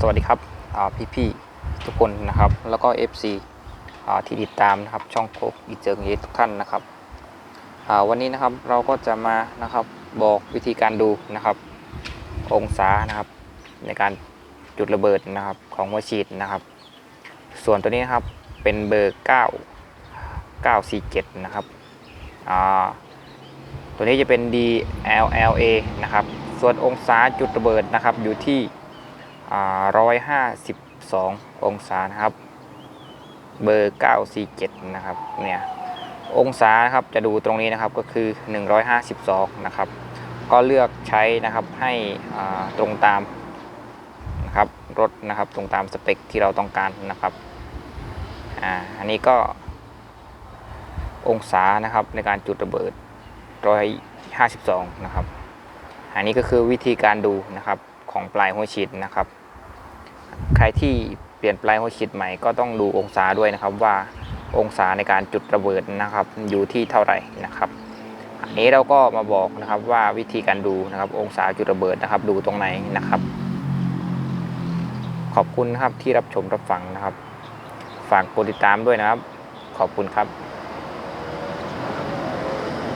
สวัสดีครับอ่พี่ๆทุกคนนะครับ แล้วก็ FC ที่ติดตามนะครับช่องโคกอีเจิงเยทุกท่านนะครับวันนี้นะครับเราก็จะมานะครับบอกวิธีการดูนะครับ องศานะครับ ในการจุดระเบิดนะครับของหัวฉีดนะครับ ส่วนตัวนี้นะครับเป็นเบอร์ 9 947 นะครับตัวนี้จะเป็น DLLA นะครับ ส่วนองศาจุดระเบิดนะครับอยู่ที่ ร้อยห้าสิบสองศานะครับ เบอร์ 947 นะครับ เนี่ย องศานะครับ จะดูตรงนี้นะครับก็คือ 152 นะครับ ก็เลือกใช้นะครับให้ตรงตามนะครับรถนะครับตรงตามสเปคที่เราต้องการนะครับ อ่า อันนี้ก็องศานะครับในการจุดระเบิด 152 นะครับ อันนี้ก็คือวิธีการดูนะครับของปลายหัวฉีดนะครับ ใครที่เปลี่ยนปลายหัวฉีดใหม่ก็ต้องดูองศาด้วยนะครับว่าองศาในการจุดระเบิดนะครับอยู่ที่เท่าไหร่นะครับอันนี้เราก็มาบอกนะครับว่าวิธีการดูนะครับองศาจุดระเบิดนะครับดูตรงไหนนะครับ ขอบคุณครับที่รับชมรับฟังนะครับ ฝากกดติดตามด้วยนะครับ ขอบคุณครับ